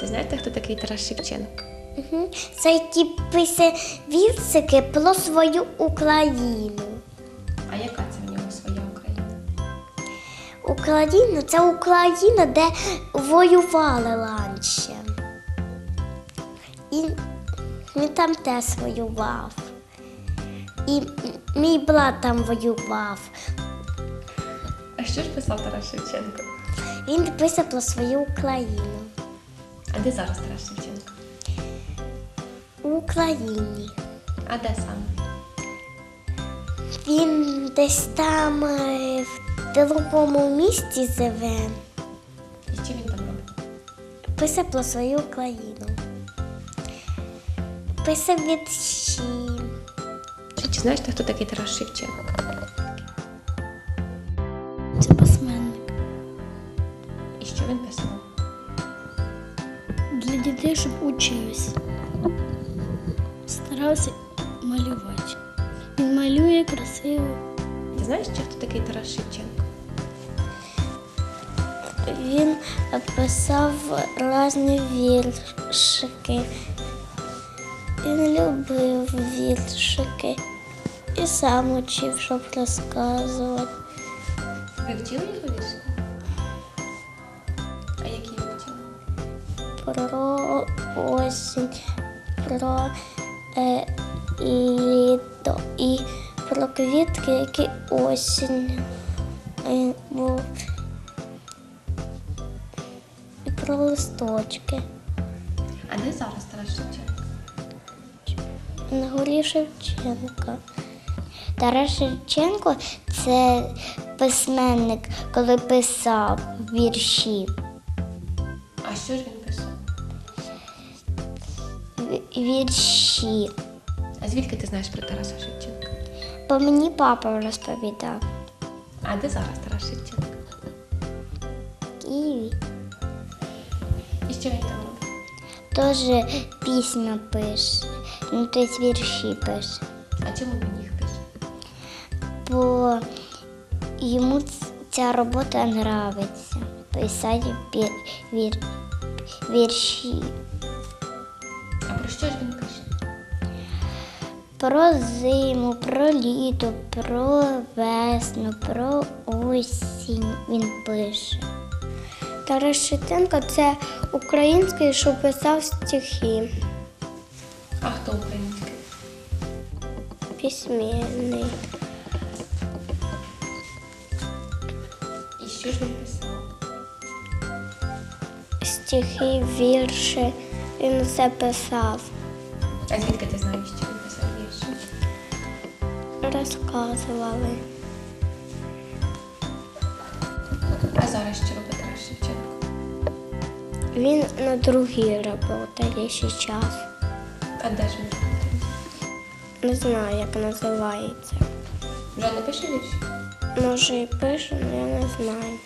Це знаєте, хто такий Тарас Шевченко? Угу. Це які пише вірсики про свою Україну. А яка це в нього своя Україна? Україна це Україна, де воювали раніше. І він там теж воював. І мій брат там воював. А що ж писав Тарас Шевченко? Він пише про свою Україну. А де зараз Тарас Шевченко? У Україні. А де саме? Він десь там е, в другому місті живе. І що він там робить? Пише про свою Україну. Пише вірші. Чи знаєте, хто такий Тарас Шевченко? Дітей, щоб учились. Старався малювати. Він малює красиво. Ти знаєш, чи хто такий Тарас Шевченко? Він писав різні віршики. Він любив віршики і сам учив, щоб розказувати. Ви вчили його вірші? Про осінь, про е, літо і про квітки, які осінь е, був. І про листочки. А де зараз Тарас Шевченко? На горі Шевченка. Тарас Шевченко це письменник, коли писав вірші. Що ж він писав? Вірші. А звідки ти знаєш про Тараса Шевченка? Бо мені папа розповідав. А де зараз Тарас Шевченко? В Києві І що він там робить? теж пісня пише, ну тобто вірші пише. А чому він їх пише? Бо йому ця робота подобається. Писати вір, вір, вірші. А про що ж він пише? Про зиму, про літо, про весну, про осінь він пише. Тарас Шевченко – це український, що писав стихи, А хто український? письменний. І що ж він писав? Стихи, вірші, він все писав, А звідки ти знаєш, що він писав вірші? розказували. А зараз що робить Тарас Шевченко? Він на другій роботі ще час. А де ж він робить? Не знаю, як називається. Вже не пише вірші? Може і пише, але я не знаю.